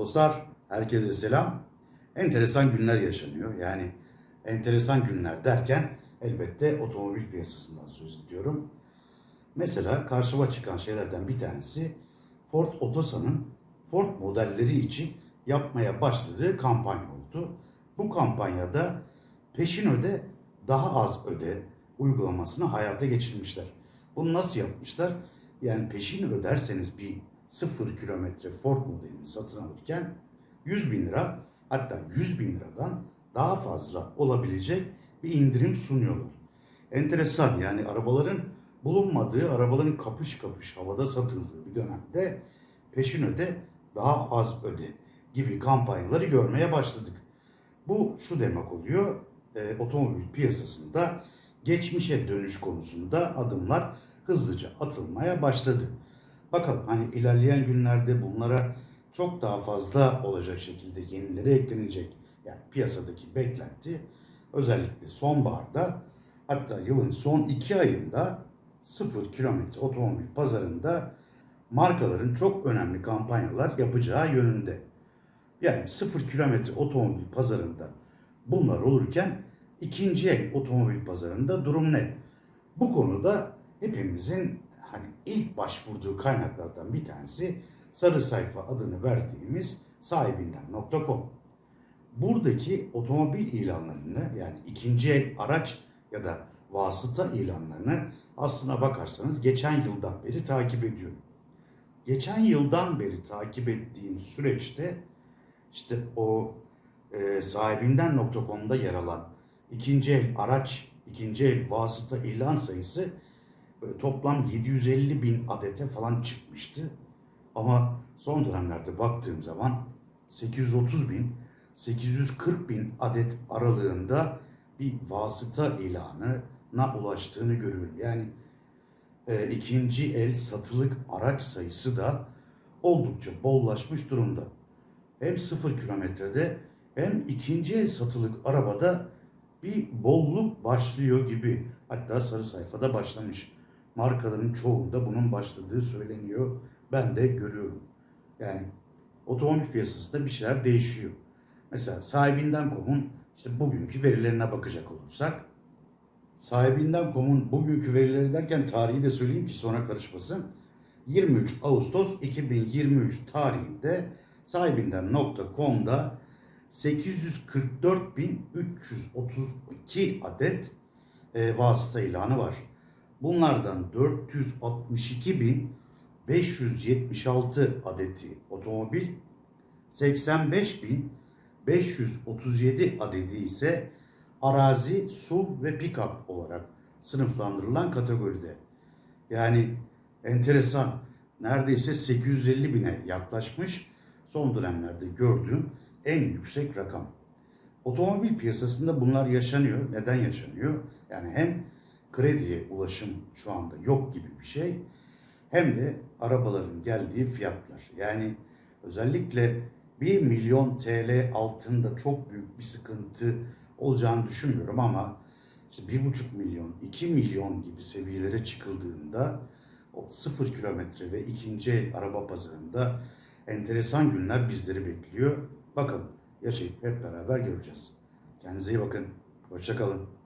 Dostlar, herkese selam. Enteresan günler yaşanıyor. Yani enteresan günler derken elbette otomobil piyasasından söz ediyorum. Mesela karşıma çıkan şeylerden bir tanesi Ford Otosan'ın Ford modelleri için yapmaya başladığı kampanya oldu. Bu kampanyada peşin öde daha az öde uygulamasını hayata geçirmişler. Bunu nasıl yapmışlar? Yani peşin öderseniz bir 0 kilometre Ford modelini satın alırken 100 bin lira hatta 100 bin liradan daha fazla olabilecek bir indirim sunuyorlar. Enteresan yani arabaların bulunmadığı, arabaların kapış kapış havada satıldığı bir dönemde peşin öde daha az öde gibi kampanyaları görmeye başladık. Bu şu demek oluyor, e, otomobil piyasasında geçmişe dönüş konusunda adımlar hızlıca atılmaya başladı. Bakalım hani ilerleyen günlerde bunlara çok daha fazla olacak şekilde yenileri eklenecek. Yani piyasadaki beklenti özellikle sonbaharda hatta yılın son iki ayında 0 kilometre otomobil pazarında markaların çok önemli kampanyalar yapacağı yönünde. Yani 0 kilometre otomobil pazarında bunlar olurken ikinci el otomobil pazarında durum ne? Bu konuda hepimizin hani ilk başvurduğu kaynaklardan bir tanesi sarı sayfa adını verdiğimiz sahibinden.com. Buradaki otomobil ilanlarını yani ikinci el araç ya da vasıta ilanlarını aslına bakarsanız geçen yıldan beri takip ediyorum. Geçen yıldan beri takip ettiğim süreçte işte o e, sahibinden.com'da yer alan ikinci el araç, ikinci el vasıta ilan sayısı toplam 750 bin adete falan çıkmıştı. Ama son dönemlerde baktığım zaman 830 bin, 840 bin adet aralığında bir vasıta ilanına ulaştığını görüyorum. Yani e, ikinci el satılık araç sayısı da oldukça bollaşmış durumda. Hem sıfır kilometrede hem ikinci el satılık arabada bir bolluk başlıyor gibi. Hatta sarı sayfada başlamış. Markaların çoğunda bunun başladığı söyleniyor. Ben de görüyorum. Yani otomobil piyasasında bir şeyler değişiyor. Mesela sahibinden.com'un işte bugünkü verilerine bakacak olursak sahibinden.com'un bugünkü verileri derken tarihi de söyleyeyim ki sonra karışmasın. 23 Ağustos 2023 tarihinde sahibinden.com'da 844.332 adet e, vasıta ilanı var. Bunlardan 462.576 adeti otomobil, 85.537 adedi ise arazi, SUV ve pick-up olarak sınıflandırılan kategoride. Yani enteresan neredeyse 850 bine yaklaşmış son dönemlerde gördüğüm en yüksek rakam. Otomobil piyasasında bunlar yaşanıyor. Neden yaşanıyor? Yani hem krediye ulaşım şu anda yok gibi bir şey hem de arabaların geldiği fiyatlar. Yani özellikle 1 milyon TL altında çok büyük bir sıkıntı olacağını düşünmüyorum ama işte 1,5 milyon, 2 milyon gibi seviyelere çıkıldığında o 0 kilometre ve ikinci araba pazarında enteresan günler bizleri bekliyor. Bakalım yaşayıp hep beraber göreceğiz. Kendinize iyi bakın. Hoşçakalın.